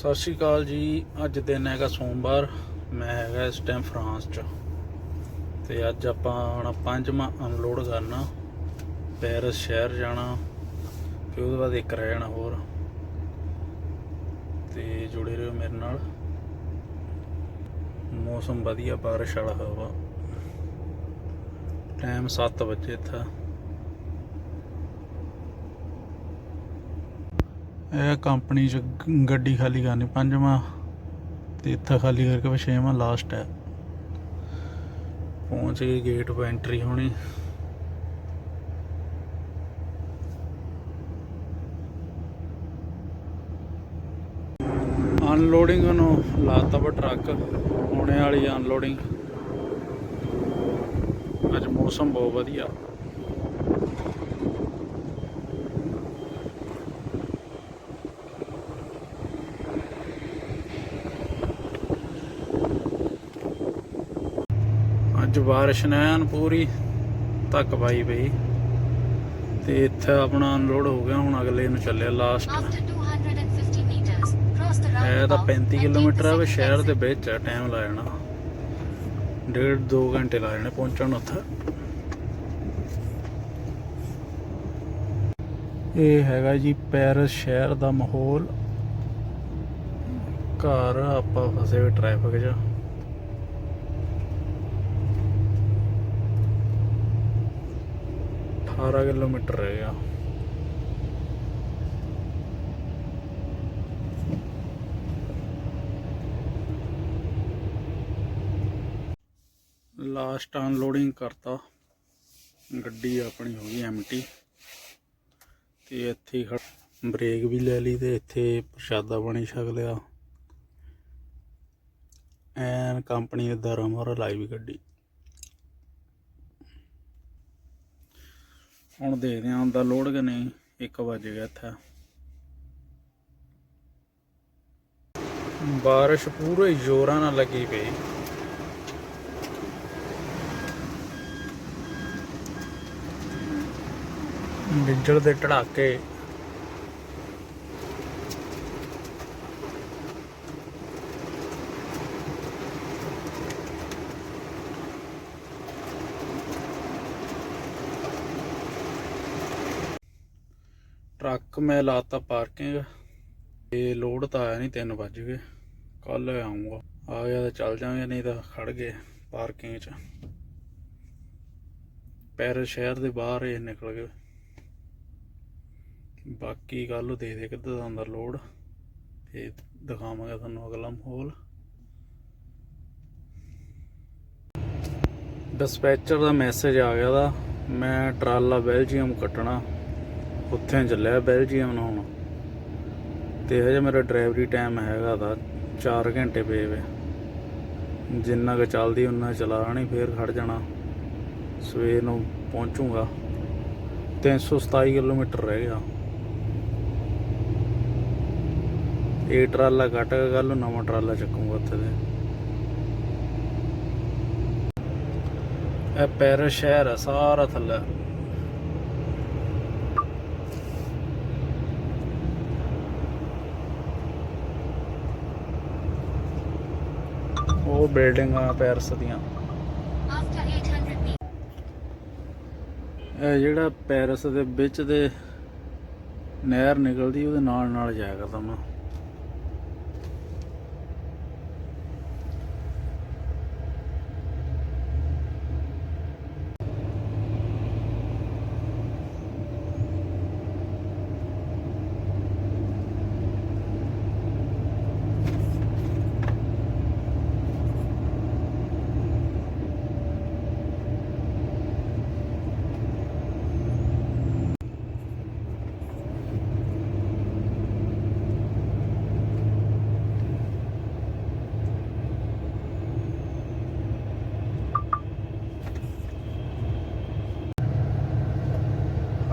ਸਤਿ ਸ਼੍ਰੀ ਅਕਾਲ ਜੀ। ਅੱਜ ਦਿਨ ਹੈਗਾ ਸੋਮਵਾਰ। ਮੈਂ ਹੈਗਾ ਇਸ ਟਾਈਮ ਫਰਾਂਸ 'ਚ। ਤੇ ਅੱਜ ਆਪਾਂ ਹੁਣ ਪੰਜਵਾਂ ਅਨਲੋਡ ਕਰਨਾ। ਪੈਰਿਸ ਸ਼ਹਿਰ ਜਾਣਾ। ਫਿਰ ਉਹਦੇ ਬਾਅਦ ਇੱਕ ਰਹਿ ਜਾਣਾ ਹੋਰ। ਤੇ ਜੁੜੇ ਰਹੋ ਮੇਰੇ ਨਾਲ। ਮੌਸਮ ਵਧੀਆ, ਬਾਰਿਸ਼ ਵਾਲਾ ਹਵਾ। ਟਾਈਮ 7 ਵਜੇ ਇੱਥੇ। ਇਹ ਕੰਪਨੀ ਚ ਗੱਡੀ ਖਾਲੀ ਕਰਨੀ, ਪੰਜਵਾਂ ਤੇ ਇੱਥੇ ਖਾਲੀ ਕਰਕੇ ਫਿਰ ਛੇਵਾਂ ਲਾਸਟ ਹੈ। ਪਹੁੰਚ ਗਏ ਗੇਟ 'ਤੇ ਐਂਟਰੀ ਹੋਣੀ। ਅਨਲੋਡਿੰਗ ਨੂੰ ਲਾਤਾ ਵਾ ਟਰੱਕ, ਹੋਣੇ ਵਾਲੀ ਅਨਲੋਡਿੰਗ ਅੱਜ ਮੌਸਮ ਬਹੁਤ ਵਧੀਆ। ਅੱਜ ਬਾਰਿਸ਼ ਨੇ ਪੂਰੀ ਤੱਕ ਪਾਈ ਪਈ। ਤੇ ਇੱਥੇ ਆਪਣਾ ਅਨਲੋਡ ਹੋ ਗਿਆ ਹੁਣ ਅਗਲੇ ਨੂੰ ਚੱਲਿਆ last After 250 meters, cross the ਇਹ ਤਾਂ roundabout 35 ਕਿਲੋਮੀਟਰ ਆ ਵੀ ਸ਼ਹਿਰ ਦੇ ਵਿੱਚ ਆ ਟਾਈਮ ਲਾ ਜਾਣਾ। ਡੇਢ 2 ਘੰਟੇ ਲਾ ਜਾਣੇ ਪਹੁੰਚਣ ਨੂੰ ਉੱਥੇ। ਇਹ ਹੈਗਾ ਜੀ ਪੈਰਿਸ ਸ਼ਹਿਰ ਦਾ ਮਾਹੌਲ। ਘਰ ਆਪਾਂ ਫਸੇ ਹੋਏ ਟ੍ਰੈਫਿਕ 'ਚ। ਅਠਾਰਾਂ ਕਿਲੋਮੀਟਰ ਰਹਿ ਗਿਆ। ਲਾਸਟ ਅਨਲੋਡਿੰਗ ਕਰਤਾ। ਗੱਡੀ ਆਪਣੀ ਹੋ ਗਈ ਐਮਟੀ ਤੇ ਇੱਥੇ ਖੜ- ਬ੍ਰੇਕ ਵੀ ਲੈ ਲਈ ਤੇ ਇੱਥੇ ਪ੍ਰਸ਼ਾਦਾ ਪਾਣੀ ਛਕ ਲਿਆ। ਐਨ ਕੰਪਨੀ ਦੇ ਦਰਾਂ ਮੋਰ ਲਾਈ ਵੀ ਗੱਡੀ। ਹੁਣ ਦੇਖਦੇ ਆਂ ਆਉਂਦਾ ਲੋਡ ਕਿ ਨਹੀਂ 1 ਵਜ ਗਿਆ ਇੱਥੇ। ਬਾਰਿਸ਼ ਪੂਰੇ ਜ਼ੋਰਾਂ ਨਾਲ ਲੱਗੀ ਪਈ। ਡਿੱਜਲ ਦੇ ਢੜਾਕੇ ਟਰੱਕ ਮੈਂ ਲਾਤਾ ਪਾਰਕਿੰਗ ਤੇ ਲੋਡ ਤਾਂ ਆਇਆ ਨਹੀਂ 3 ਵੱਜ ਗਏ। ਕੱਲ ਆਉਂਗਾ ਆ ਗਿਆ ਤਾਂ ਚੱਲ ਜਾਵਾਂਗੇ ਨਹੀਂ ਤਾਂ ਖੜ ਗਏ ਪਾਰਕਿੰਗ 'ਚ। ਪੈਰਿਸ ਸ਼ਹਿਰ ਦੇ ਬਾਹਰ ਇਹ ਨਿਕਲ ਗਏ। ਬਾਕੀ ਕੱਲ ਨੂੰ ਦੇ ਦੇ ਕਿੱਦਾਂ ਦਾ ਅੰਦਰ ਲੋਡ। ਤੇ ਦਿਖਾਵਾਂਗਾ ਤੁਹਾਨੂੰ ਅਗਲਾ ਮਾਹੌਲ। ਡਿਸਪੈਚਰ ਦਾ ਮੈਸੇਜ ਆ ਗਿਆ ਦਾ, ਮੈਂ ਟਰਾਲਾ ਬੈਲਜੀਅਮ ਕੱਟਣਾ। ਉੱਥੇ ਚੱਲਿਆ ਬੈਲਜੀਅਮ ਨੂੰ ਹੁਣ। ਤੇ ਹਜੇ ਮੇਰਾ ਡਰਾਈਵਰੀ ਟਾਈਮ ਹੈਗਾ ਦਾ 4 ਘੰਟੇ ਪਏ ਵੇ। ਜਿੰਨਾ ਕੁ ਚੱਲਦੀ ਉਹਨਾਂ ਚਲਾਣੀ ਫੇਰ ਖੜ ਜਾਣਾ। ਸਵੇਰ ਨੂੰ ਪਹੁੰਚੂਗਾ। 327 ਕਿਲੋਮੀਟਰ ਰਹਿ ਗਿਆ। ਇਹ ਟਰਾਲਾ ਕੱਟ ਕੇ ਕੱਲ ਨੂੰ ਨਵਾਂ ਟਰਾਲਾ ਚੱਕੂਗਾ ਉੱਥੇ ਦੇ ਇਹ ਪੈਰਿਸ ਸ਼ਹਿਰ ਹੈ ਸਾਰਾ ਥੱਲੇ। ਉਹ ਬਿਲਡਿੰਗਾਂ ਪੈਰਿਸ ਦੀਆਂ। ਇਹ ਜਿਹੜਾ ਪੈਰਿਸ ਦੇ ਵਿੱਚ ਦੇ ਨਹਿਰ ਨਿਕਲਦੀ, ਉਹਦੇ ਨਾਲ ਨਾਲ ਜਾਇਆ ਕਰਦਾ ਮੈਂ।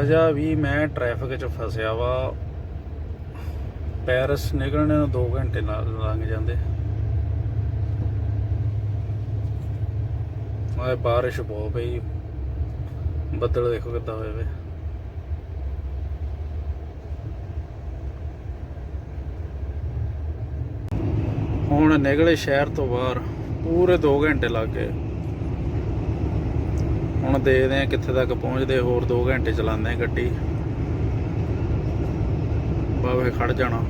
ਅਜਾ ਵੀ ਮੈਂ ਟ੍ਰੈਫਿਕ 'ਚ ਫਸਿਆ ਵਾ। ਪੈਰਿਸ ਨਿਕਲਣ ਨੂੰ 2 ਘੰਟੇ ਨਾਲ ਲੰਘ ਜਾਂਦੇ। ਆਏ ਬਾਰਿਸ਼ ਬਹੁਤ ਪਈ। ਬੱਦਲ ਦੇਖੋ ਕਿੱਦਾਂ ਹੋਏ ਵੇ। ਹੁਣ ਨਿਕਲੇ ਸ਼ਹਿਰ ਤੋਂ ਬਾਹਰ। ਪੂਰੇ 2 ਘੰਟੇ ਲੱਗ ਗਏ। ਹੁਣ ਦੇਖਦੇ ਆ ਕਿੱਥੇ ਤੱਕ ਪਹੁੰਚਦੇ, ਹੋਰ 2 ਘੰਟੇ ਚਲਾਉਂਦੇ ਆ ਗੱਡੀ। ਬਾਵੇ ਖੜ ਜਾਣਾ।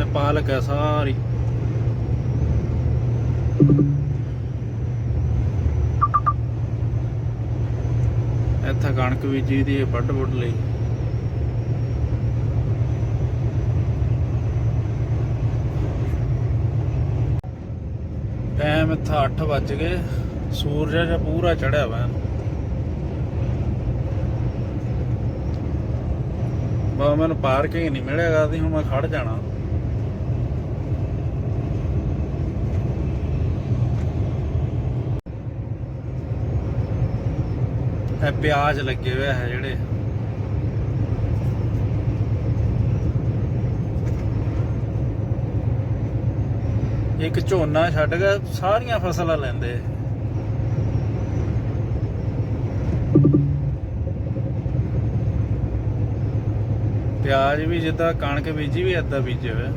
ਇਹ ਪਾਲਕ ਹੈ ਸਾਰੀ। ਇੱਥੇ ਕਣਕ ਬੀਜੀ ਦੀ ਵੱਢ ਵੁੱਢ ਲਈ। ਟਾਈਮ ਇੱਥੇ 8 ਵੱਜ ਗਏ। ਸੂਰਜ ਜਿਹਾ ਪੂਰਾ ਚੜਿਆ ਹੋਇਆ। ਬਾ ਮੈਨੂੰ ਪਾਰਕਿੰਗ ਨਹੀਂ ਮਿਲੇਗਾ ਤੇ ਹੁਣ ਮੈਂ ਖੜ ਜਾਣਾ। ਇਹ ਪਿਆਜ਼ ਲੱਗੇ ਹੋਏ ਹੈ ਜਿਹੜੇ। ਇੱਕ ਝੋਨਾ ਛੱਡ ਕੇ ਸਾਰੀਆਂ ਫਸਲਾਂ ਲੈਂਦੇ। ਪਿਆਜ਼ ਵੀ ਜਿੱਦਾਂ ਕਣਕ ਬੀਜੀ ਵੀ ਏਦਾਂ ਬੀਜੇ ਹੋਏ।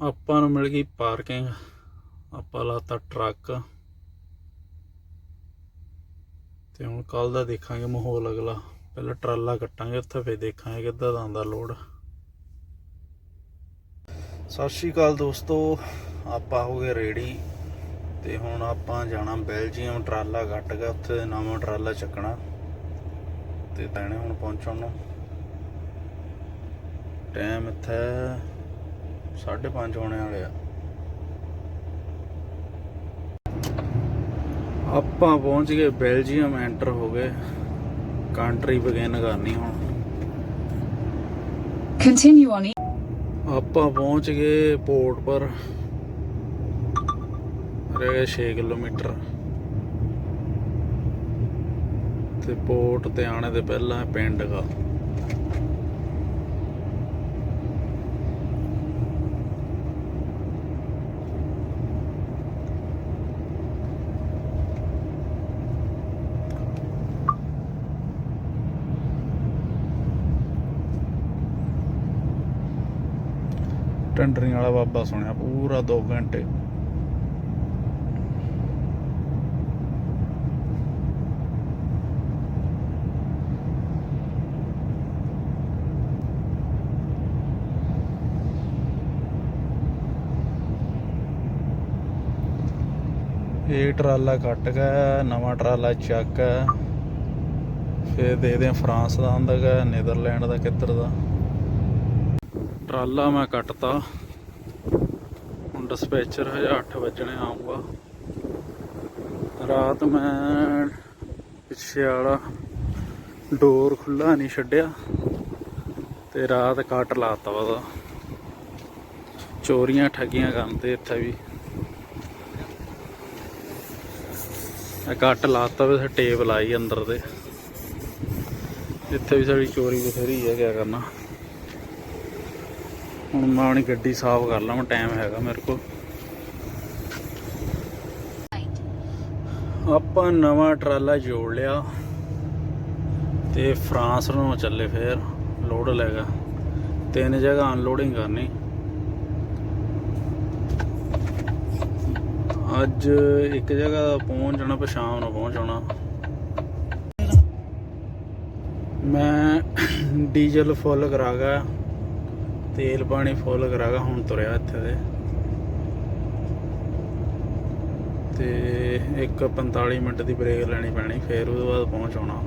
ਆਪਾਂ ਨੂੰ ਮਿਲ ਗਈ ਪਾਰਕਿੰਗ ਆਪਾਂ ਲਾਤਾ ਟਰੱਕ। ਤੇ ਹੁਣ ਕੱਲ ਦਾ ਦੇਖਾਂਗੇ ਮਾਹੌਲ ਅਗਲਾ। ਪਹਿਲਾਂ ਟਰਾਲਾ ਕੱਟਾਂਗੇ, ਉੱਥੇ ਫੇਰ ਦੇਖਾਂਗੇ ਕਿੱਦਾਂ ਦਾ ਆਉਂਦਾ ਲੋਡ। ਸਤਿ ਸ਼੍ਰੀ ਅਕਾਲ ਦੋਸਤੋ, ਆਪਾਂ ਹੋ ਗਏ ਰੈਡੀ ਤੇ ਹੁਣ ਆਪਾਂ ਜਾਣਾ ਬੈਲਜੀਅਮ ਟਰਾਲਾ ਕੱਟ ਗਿਆ ਉੱਥੇ ਨਵਾਂ ਟਰਾਲਾ ਚੱਕਣਾ ਤੇ ਤੈਨੇ ਹੁਣ ਪਹੁੰਚਣ ਨੂੰ। ਟਾਈਮ ਇੱਥੇ 5:30 ਹੋਣੇ ਵਾਲੇ ਆ। ਆਪਾਂ ਪਹੁੰਚ ਗਏ ਬੈਲਜੀਅਮ ਐਂਟਰ ਹੋ ਗਏ। ਕੰਟਰੀ ਬਿਗਿਨ ਕਰਨੀ ਹੁਣ। Continue on ਆਪਾਂ ਪਹੁੰਚ ਗਏ ਪੋਰਟ ਪਰ। ਰਹਿ ਗਏ 6 ਕਿਲੋਮੀਟਰ। ਤੇ ਪੋਰਟ ਤੇ ਆਣੇ ਦੇ ਪਹਿਲਾਂ ਪਿੰਡ ਦਾ ਟੰਡਰੀ ਵਾਲਾ ਬਾਬਾ ਸੁਣਿਆ ਪੂਰਾ 2 ਘੰਟੇ। ਇਹ ਟਰਾਲਾ ਕੱਟ ਗਿਆ, ਨਵਾਂ ਟਰਾਲਾ ਚੱਕ ਹੈ ਫਿਰ ਦੇਖਦੇ ਹਾਂ ਫਰਾਂਸ ਦਾ ਆਉਂਦਾ ਗਾ ਨੀਦਰਲੈਂਡ ਦਾ ਕਿੱਧਰ ਦਾ। ਟਰਾਲਾ ਮੈਂ ਕੱਟਤਾ। ਹੁਣ ਡਿਸਪੈਚਰ ਹਜੇ 8 ਵਜਣੇ ਆਊਗਾ। ਰਾਤ ਮੈਂ ਪਿੱਛੇ ਵਾਲਾ ਡੋਰ ਖੁੱਲਾ ਨਹੀਂ ਛੱਡਿਆ ਤੇ ਰਾਤ ਕੱਟ ਲਾਤਾ ਉਹਦਾ। ਚੋਰੀਆਂ ਠੱਗੀਆਂ ਕਰਨ ਤੇ ਇੱਥੇ ਵੀ। ਇਹ ਕੱਟ ਲਾਤਾ ਵੀ ਟੇਪ ਲਾਈ ਅੰਦਰ ਦੇ ਇੱਥੇ ਵੀ ਸਾਡੀ ਚੋਰੀ ਬਥੇਰੀ ਹੈ, ਕਿਆ ਕਰਨਾ। ਹੁਣ ਮੈਂ ਆਪਣੀ ਗੱਡੀ ਸਾਫ਼ ਕਰ ਲਵਾਂ ਟਾਈਮ ਹੈਗਾ ਮੇਰੇ ਕੋਲ। ਆਪਾਂ ਨਵਾਂ ਟਰਾਲਾ ਜੋੜ ਲਿਆ ਤੇ ਫਰਾਂਸ ਨੂੰ ਚੱਲੇ ਫੇਰ ਲੋਡ ਲੈਗਾ ਤਿੰਨ ਜਗ੍ਹਾ ਅਨਲੋਡਿੰਗ ਕਰਨੀ। ਅੱਜ ਇੱਕ ਜਗ੍ਹਾ ਪਹੁੰਚ ਜਾਣਾ ਪਰ ਸ਼ਾਮ ਨੂੰ ਪਹੁੰਚ ਜਾਣਾ ਮੈਂ ਡੀਜ਼ਲ ਫੁੱਲ ਕਰਾ ਗਿਆ। ਤੇਲ ਪਾਣੀ ਫੁੱਲ ਕਰਾਗਾ, ਹੁਣ ਤੁਰਿਆ ਇੱਥੇ ਦੇ ਤੇ ਇੱਕ 45 ਮਿੰਟ ਦੀ ਬ੍ਰੇਕ ਲੈਣੀ ਪੈਣੀ, ਫੇਰ ਉਹਦੇ ਬਾਅਦ ਪਹੁੰਚ ਆਉਣਾ।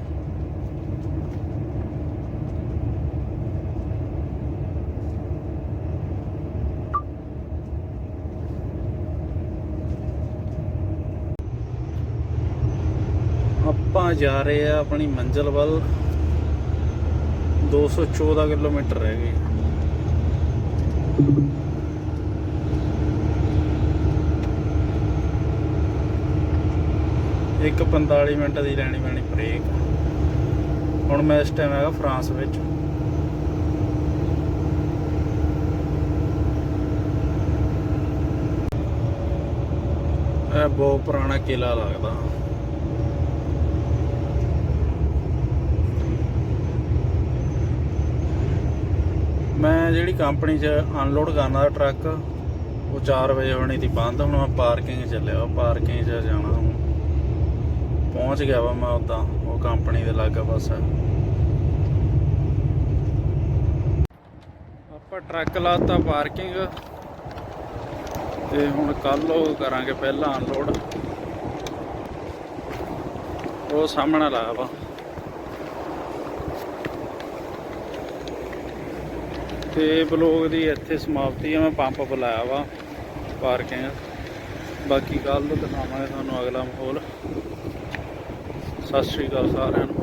ਆਪਾਂ ਜਾ ਰਹੇ ਆ ਆਪਣੀ ਮੰਜ਼ਿਲ ਵੱਲ। 214 ਕਿਲੋਮੀਟਰ ਰਹਿ ਗਏ। ਇੱਕ 45 ਮਿੰਟ ਦੀ ਲੈਣੀ ਪੈਣੀ ਬ੍ਰੇਕ ਹੁਣ ਮੈਂ ਇਸ ਟਾਈਮ ਹੈਗਾ ਫਰਾਂਸ ਵਿੱਚ। ਇਹ ਬਹੁਤ ਪੁਰਾਣਾ ਕਿਲਾ ਲੱਗਦਾ। ਮੈਂ ਜਿਹੜੀ ਕੰਪਨੀ 'ਚ ਅਨਲੋਡ ਕਰਨਾ ਟਰੱਕ ਉਹ 4 ਵਜੇ ਹੋਣੀ ਸੀ ਬੰਦ, ਹੁਣ ਮੈਂ ਪਾਰਕਿੰਗ ਚੱਲਿਆ ਵਾ ਪਾਰਕਿੰਗ 'ਚ ਜਾਣਾ ਹੁਣ। ਪਹੁੰਚ ਗਿਆ ਵਾ ਮੈਂ ਉਦਾਂ ਉਹ ਕੰਪਨੀ ਦੇ ਲਾਗੇ ਪਾਸਾ ਆਪਾਂ ਟਰੱਕ ਲਾਤਾ ਪਾਰਕਿੰਗ ਤੇ ਹੁਣ ਕੱਲ ਉਹ ਕਰਾਂਗੇ ਪਹਿਲਾਂ ਅਨਲੋਡ ਉਹ ਸਾਹਮਣੇ ਲਾਇਆ ਵਾ। ਤੇ ਬਲੌਗ ਦੀ ਇੱਥੇ ਸਮਾਪਤੀ ਆ, ਮੈਂ ਪੰਪ ਬੁਲਾਇਆ ਵਾ ਪਾਰਕਿੰਗ ਬਾਕੀ ਕੱਲ ਨੂੰ ਦਿਖਾਵਾਂਗੇ ਤੁਹਾਨੂੰ ਅਗਲਾ ਮਾਹੌਲ। ਸਤਿ ਸ਼੍ਰੀ ਅਕਾਲ ਸਾਰਿਆਂ ਨੂੰ।